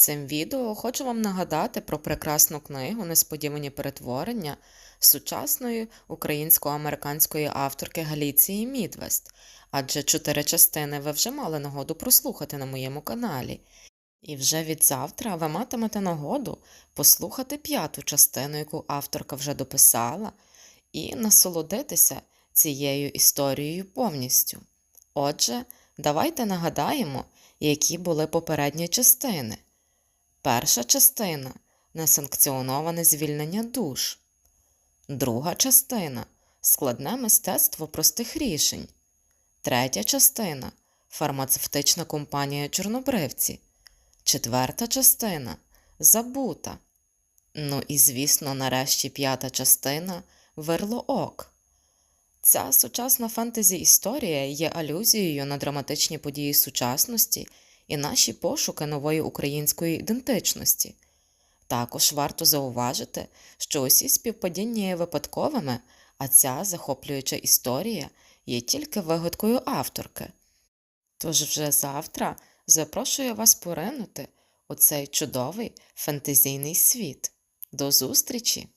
Цим відео хочу вам нагадати про прекрасну книгу Несподівані перетворення сучасної українсько-американської авторки Галіції Мідвест, адже чотири частини ви вже мали нагоду прослухати на моєму каналі. І вже від завтра ви матимете нагоду послухати п'яту частину, яку авторка вже дописала, і насолодитися цією історією повністю. Отже, давайте нагадаємо, які були попередні частини. Перша частина несанкціоноване звільнення душ. Друга частина складне мистецтво простих рішень. Третя частина фармацевтична компанія Чорнобривці. Четверта частина Забута. Ну і, звісно, нарешті п'ята частина Верлоок. Ця сучасна фентезі історія є алюзією на драматичні події сучасності і наші пошуки нової української ідентичності. Також варто зауважити, що усі співпадіння є випадковими, а ця захоплююча історія є тільки вигадкою авторки. Тож вже завтра запрошую вас поринути у цей чудовий фентезійний світ. До зустрічі!